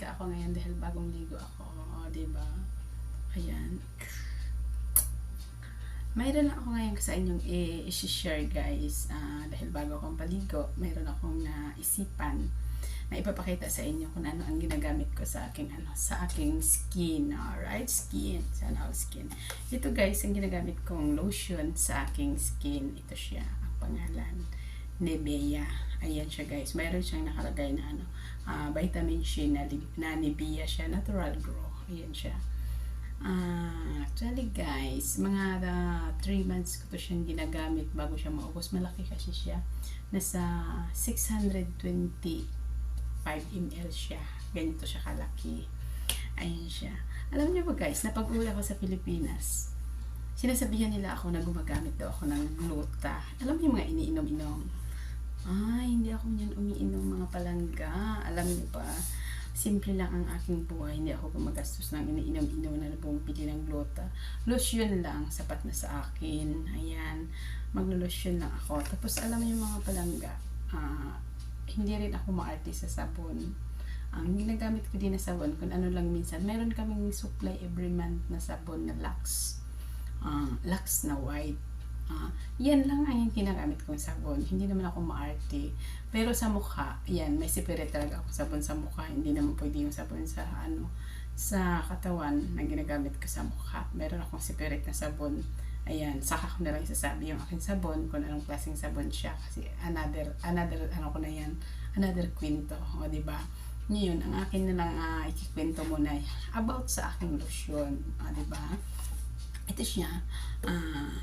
ka ako ngayon dahil bagong ligo ako. Oh, o, diba? Ayan. Mayroon ako ngayon sa inyong i-share guys. Uh, dahil bago akong paligo, mayroon akong naisipan na ipapakita sa inyo kung ano ang ginagamit ko sa aking ano sa aking skin alright skin sa all skin ito guys ang ginagamit kong lotion sa aking skin ito siya ang pangalan Nivea. Ayan siya guys. Mayroon siyang nakalagay na ano, ah, vitamin C na, na Nivea siya. Natural Grow. Ayan siya. Ah, actually guys, mga 3 months ko to siyang ginagamit bago siya maubos. Malaki kasi siya. Nasa 625 ml siya. Ganito siya kalaki. Ayun siya. Alam niyo ba guys, napag-uwi ako sa Pilipinas. Sinasabihan nila ako na gumagamit daw ako ng gluta. Alam niyo mga iniinom-inom. Ay, hindi ako niyan umiinom mga palangga. Alam niyo ba, simple lang ang aking buhay. Hindi ako gumagastos ng iniinom-inom na bumibili ng glota. Lotion lang, sapat na sa akin. Ayan, maglo-lotion lang ako. Tapos alam niyo mga palangga, ah, hindi rin ako maarte sa sabon. Ang ginagamit ko din na sabon, kung ano lang minsan, meron kaming supply every month na sabon na Lux. Ah, Lux na white. Ah, yan lang ang ginagamit kong sabon. Hindi naman ako maarte. Pero sa mukha, yan, may separate talaga ako sabon sa mukha. Hindi naman pwede yung sabon sa ano, sa katawan na ginagamit ko sa mukha. Meron akong separate na sabon. Ayan, saka ko na lang isasabi yung aking sabon kung anong klaseng sabon siya. Kasi another, another, ano ko na yan, another queen to. O, ba? Ngayon, ang akin na lang uh, ikikwento muna about sa aking lotion. O, ba? Ito siya. Ah,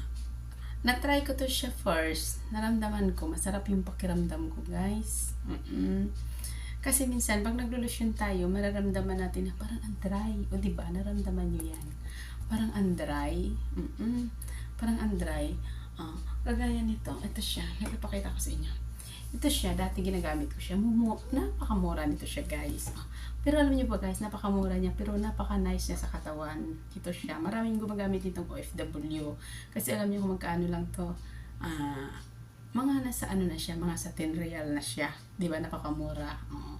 na-try ko to siya first. Naramdaman ko, masarap yung pakiramdam ko, guys. Mm-mm. Kasi minsan, pag naglo-lotion tayo, mararamdaman natin na parang ang dry. O di ba naramdaman nyo yan? Parang ang dry. Mm-mm. Parang ang dry. Ah, kagaya nito, ito siya. Nagpapakita ko sa inyo. Ito siya, dati ginagamit ko siya. Napakamura nito siya, guys. Pero alam niyo ba, guys, napakamura niya, pero napaka-nice niya sa katawan. Ito siya. Maraming gumagamit itong OFW. Kasi alam niyo kung magkano lang to. Ah, mga nasa ano na siya, mga sa 10 real na siya. Di ba, napakamura. Oo.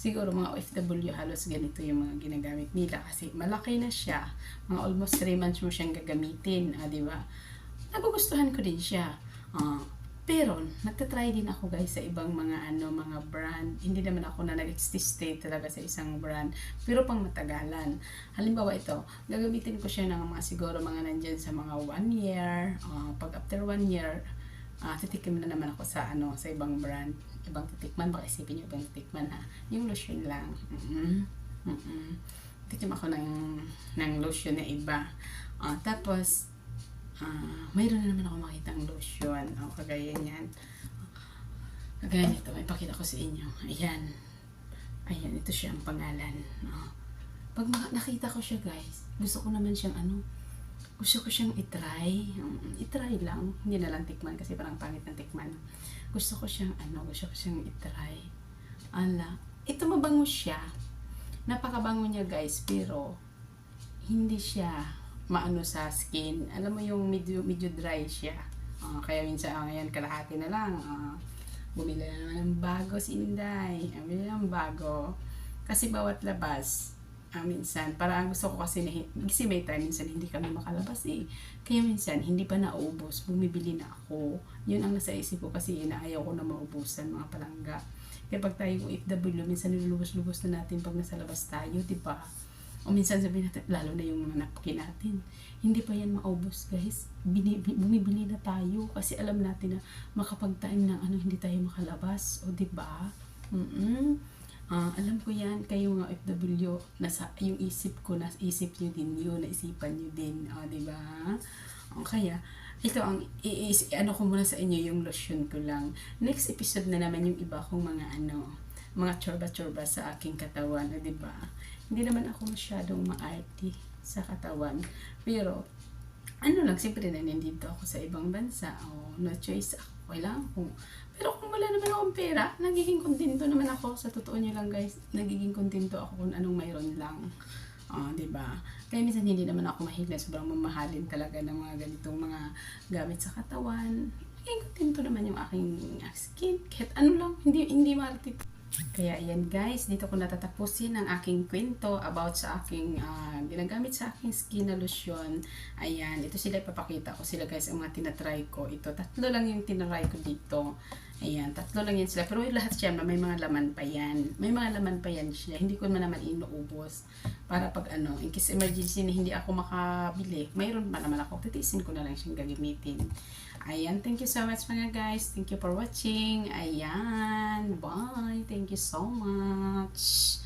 Siguro mga OFW halos ganito yung mga ginagamit nila kasi malaki na siya. Mga almost 3 months mo siyang gagamitin, ah, di ba? Nagugustuhan ko din siya. Ah, pero, nagtatry din ako guys sa ibang mga ano, mga brand. Hindi naman ako na nag-stay talaga sa isang brand. Pero pang matagalan. Halimbawa ito, gagamitin ko siya ng mga siguro mga nandyan sa mga one year. Ah, pag after one year, ah titikim na naman ako sa ano sa ibang brand. Ibang titikman. Baka isipin niyo ibang titikman ha. Yung lotion lang. Mm-mm. Mm-mm. Tikim ako ng, ng lotion na iba. Ah, tapos, Ah, mayroon na naman ako makitang lotion. O, kagaya niyan. Kagaya nito, may pakita ko sa inyo. Ayan. Ayan, ito siya ang pangalan. O. Pag nakita ko siya, guys, gusto ko naman siyang ano, gusto ko siyang itry. Um, itry lang. Hindi na lang tikman kasi parang pangit ng tikman. Gusto ko siyang ano, gusto ko siyang itry. Ala, ito mabango siya. Napakabango niya, guys, pero hindi siya maano sa skin. Alam mo yung medyo, medyo dry siya. Ah, kaya minsan, ah, ngayon, kalahati na lang. Ah, bumili na naman ng bago si Inday. Ah, Bumili ng bago. Kasi bawat labas, ah, minsan, parang gusto ko kasi, na, kasi may time minsan hindi kami makalabas eh. Kaya minsan, hindi pa naubos, bumibili na ako. Yun ang nasa isip ko kasi inaayaw ko na maubusan mga palangga. Kaya pag tayo OFW, minsan nilulubos-lubos na natin pag nasa labas tayo, di ba? O minsan sabihin natin, lalo na yung mga napkin natin, hindi pa yan maubos guys. Bumibili na tayo kasi alam natin na makapag-time ng ano, hindi tayo makalabas. O ba? Mm Ah, alam ko yan, kayo mga FW, nasa, yung isip ko, nasa isip nyo din yun, naisipan nyo din, o, ba? O, kaya, ito ang, iis, ano ko muna sa inyo, yung lotion ko lang. Next episode na naman yung iba kong mga ano, mga chorba-chorba sa aking katawan, o, ba? Hindi naman ako masyadong maarte sa katawan, pero, ano lang, siyempre na nandito ako sa ibang bansa, o, no choice ako, kailangan ko. Pero kung wala naman akong pera, nagiging kontento naman ako. Sa totoo nyo lang guys, nagiging kontento ako kung anong mayroon lang. Ah, 'di ba? Kaya minsan hindi naman ako mahilig sobrang mamahalin talaga ng mga ganitong mga gamit sa katawan. Nagiging kontento naman yung aking skin. Kahit ano lang, hindi hindi maarte Kaya ayan guys, dito ko natatapusin ang aking kwento about sa aking ah, ginagamit sa aking skin na lotion. Ayan, ito sila ipapakita ko sila guys ang mga tinatry ko. Ito, tatlo lang yung tinatry ko dito. Ayan, tatlo lang yan sila. Pero lahat siya, may mga laman pa yan. May mga laman pa yan siya. Hindi ko man naman inuubos. Para pag ano, in case emergency na hindi ako makabili, mayroon pa naman ako. Titisin ko na lang siyang gagamitin. Ayan, thank you so much mga guys. Thank you for watching. Ayan, bye. Thank you so much.